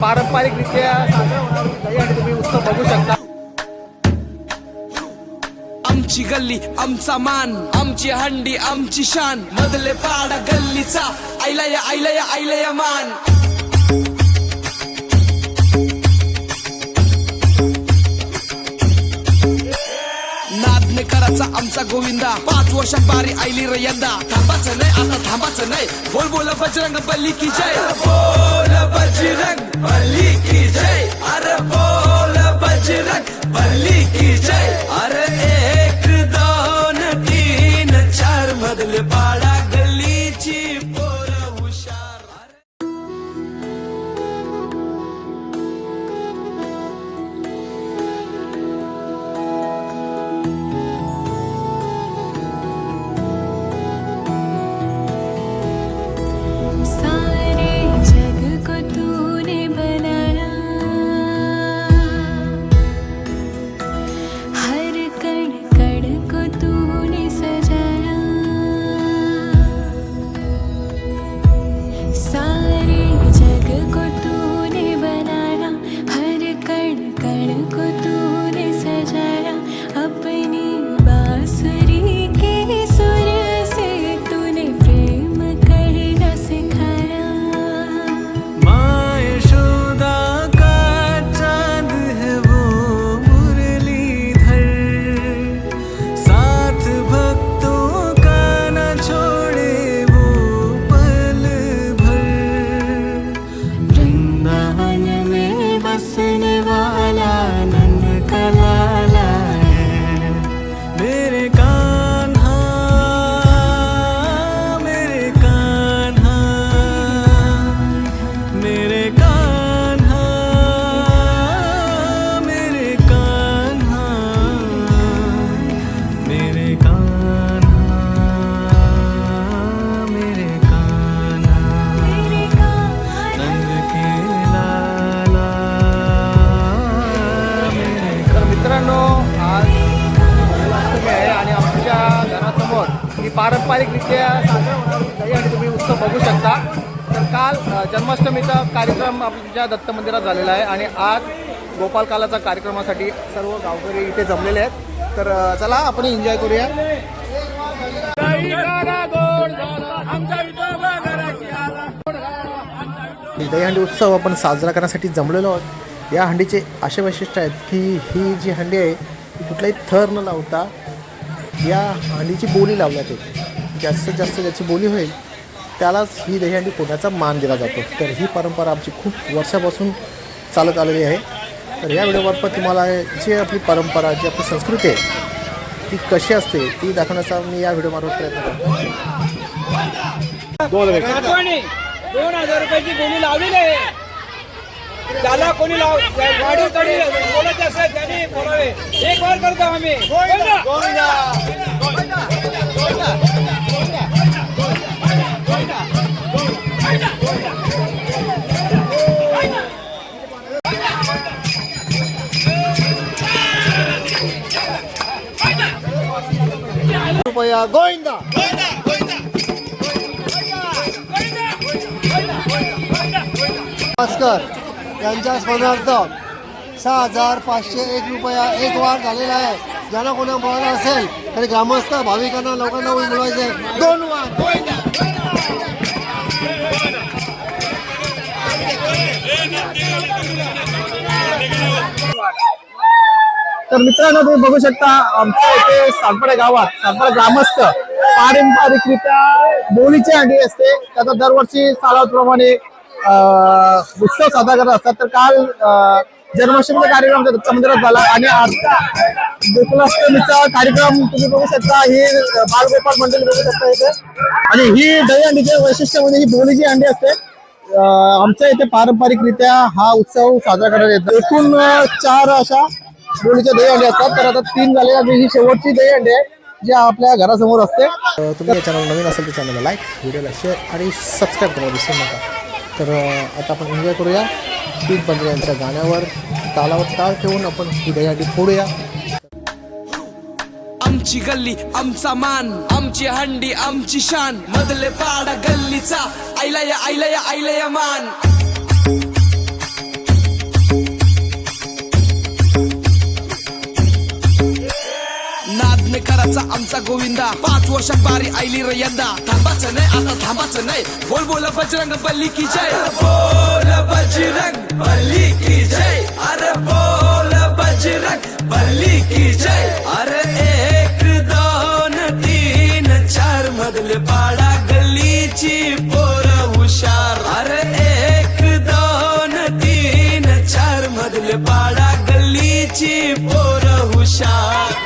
पारंपरिकरित्या साजरा तुम्ही उत्सव बघू शकता. आमची गल्ली आमचा मान आमची हंडी आमची शान मधले पाडा गल्लीचा आईला या आईला या आईला या मान. नादने कराचा आमचा गोविंदा. पाच वर्षात बारी आईली र यंदा थांबाचं नाही आता थांबाचं नाही. बोल बोल बजरंग बल्ली की जय. बोल बजरंग बल्ली की जय। अरे बोल बजरंग बल्ली की जय। अरे पारंपरिकरित्या साजरा होणारा दहीहंडी तुम्ही उत्सव बघू शकता. तर काल जन्माष्टमीचा कार्यक्रम आमच्या दत्त मंदिरात झालेला आहे आणि आज गोपालकालाचा कार्यक्रमासाठी सर्व गावकरी इथे जमलेले आहेत. तर चला आपण एन्जॉय करूया. दहीहंडी उत्सव आपण साजरा करण्यासाठी जमलेलो आहोत. या हंडीचे असे वैशिष्ट्य आहेत की ही जी हंडी आहे ती कुठलाही थर न लावता या हंडीची बोली लावल्या जाते जास्तीत जास्त ज्याची बोली होईल त्यालाच ही दहीहंडी पुण्याचा मान दिला जातो. तर ही परंपरा आमची खूप वर्षापासून चालत आलेली आहे. तर या व्हिडिओमार्फत तुम्हाला जी आपली परंपरा जी आपली संस्कृती आहे ती कशी असते ती दाखवण्याचा मी या व्हिडिओमार्फत प्रयत्न करतो. दोन हजार रुपयाची बोली लावलेली आहे. त्याला कोणी लाव गाडी तडी बोलत असेल त्यांनी बोलावे. एक वार करतो आम्ही. रुपया गोविंदा. भास्कर. यांच्या स्मरणार्थ सहा हजार पाचशे एक रुपया एक वार झालेला आहे. ज्यांना कोणा बोलायला असेल तरी ग्रामस्थ भाविकांना लोकांना बोलवायचे दोन वार. तर मित्रांनो तुम्ही बघू शकता आमच्या इथे सातपाडा गावात सातपाडा ग्रामस्थ पारंपरिकरित्या बोलीची अंडी असते. त्याचा दरवर्षी सालावप्रमाणे उत्सव साजरा करत असतात. तर काल जन्माष्टमीचा कार्यक्रम समुद्रात झाला आणि आता गोकुलाष्टमीचा कार्यक्रम तुम्ही बघू शकता. ही बालगोपाल मंडळी बघू शकता इथे. आणि ही दहीहंडीचे वैशिष्ट्य म्हणजे ही बोलीची हंडी असते. आमच्या इथे पारंपरिकरित्या हा उत्सव साजरा करण्यात येतो. एकूण चार अशा बोलीच्या दहीहंडी असतात. तर आता तीन झालेल्या ही शेवटची दहीहंडी आहे जी आपल्या घरासमोर असते. तुम्ही या चॅनल नवीन असेल तर चॅनलला लाईक व्हिडिओला शेअर आणि सबस्क्राईब करायला विसरू नका. तर आता आपण एन्जॉय करूया पीठ पंधरा यांच्या गाण्यावर. तालावर ताळ ठेवून आपण हृदयासाठी फोडूया आमची गल्ली आमचा मान आमची हंडी आमची शान. मधले पाडा गल्लीचा आईला या आईला या आईला या मान. आमचा गोविंदा. पाच वर्षात बारी आईली र यंदा थांबाचं नाही आता थांबाचं नाही. बोल बोल बजरंग बल्ली की जय. बोल बजरंग बल्ली की जय. अरे बोल बजरंग बल्ली की जय. अरे एक दोन तीन चार मधले पाडा गल्लीची पोर हुशार. अरे एक दोन तीन चार मधले पाडा गल्लीची पोर हुशार.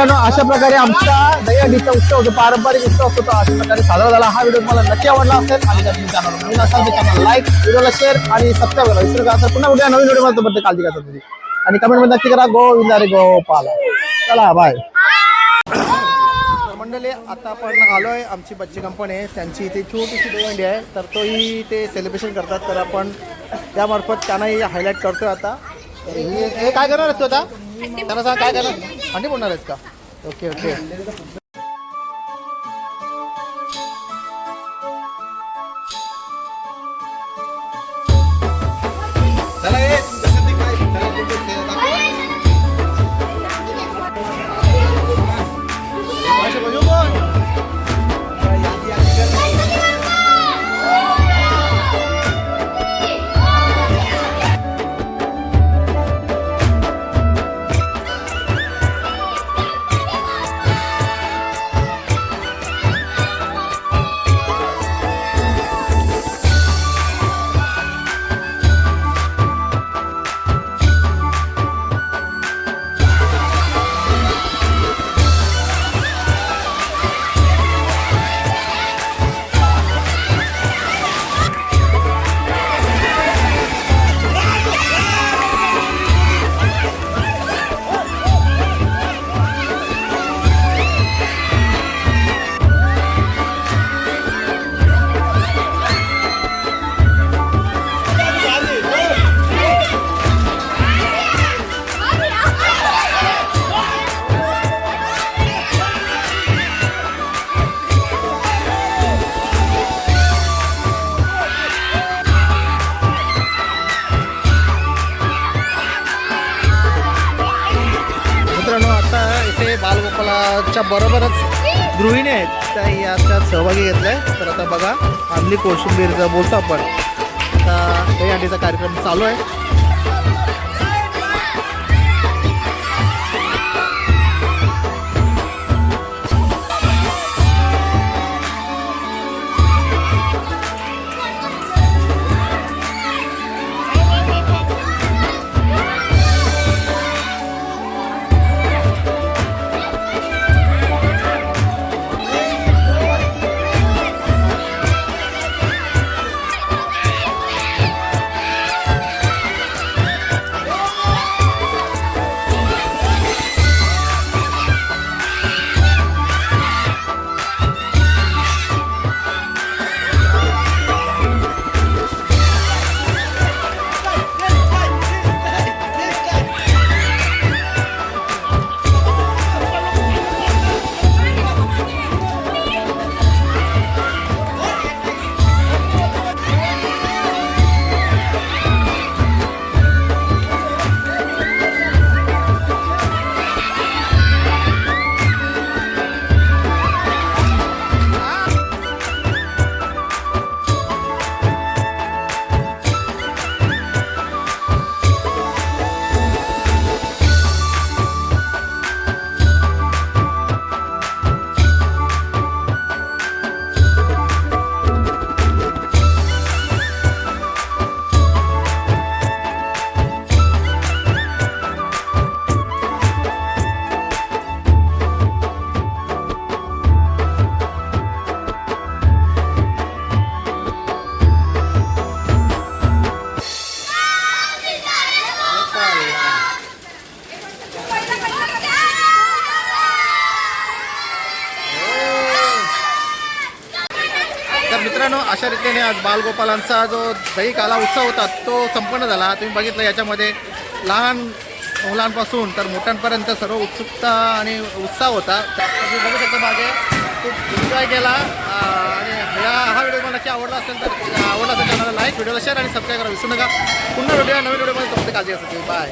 मित्रांनो अशा प्रकारे आमचा दहीहंडीचा उत्सव जो पारंपरिक उत्सव असतो तो अशा प्रकारे साजरा झाला. हा व्हिडिओ तुम्हाला नक्की आवडला असेल आणि जर तुम्ही चॅनल नवीन असाल तर चॅनल लाईक व्हिडिओला शेअर आणि सबस्क्राईब करा. विसरू का तर पुन्हा उद्या नवीन व्हिडिओमध्ये. बद्दल काळजी घ्या तुझी आणि कमेंटमध्ये नक्की करा गोविंदा रे गोपाल. चला बाय मंडळी आता आपण आलोय आमची बच्ची कंपनी. आहे त्यांची इथे छोटीशी दहीहंडी आहे तर तोही ते सेलिब्रेशन करतात. तर आपण त्यामार्फत त्यांनाही हायलाईट करतोय आता. हे काय करणार आहेस तू आता? त्यांना सांग काय करणार? अंडी बोलणार आहेस का? Okay okay. आपल्याच्या बरोबरच गृहिणी आहेत. त्या याच्यात सहभागी घेतलाय. तर आता बघा आमली कोशिंबीरचं बोलतो आपण. आता काही अंडीचा कार्यक्रम चालू आहे. अशा रीतीने आज बालगोपालांचा जो दही काला उत्सव होता तो संपन्न झाला. तुम्ही बघितलं याच्यामध्ये लहान मुलांपासून तर मोठ्यांपर्यंत सर्व उत्सुकता आणि उत्साह होता. तुम्ही बघू शकता मागे खूप एन्जॉय केला. आणि या हा व्हिडिओ मला नक्की आवडला असेल तर आवडला असेल चॅनलला लाईक व्हिडिओला शेअर आणि सबस्क्राईब करा. विसरू नका. पुन्हा व्हिडिओ नवीन व्हिडिओमध्ये तुमची काळजी असते बाय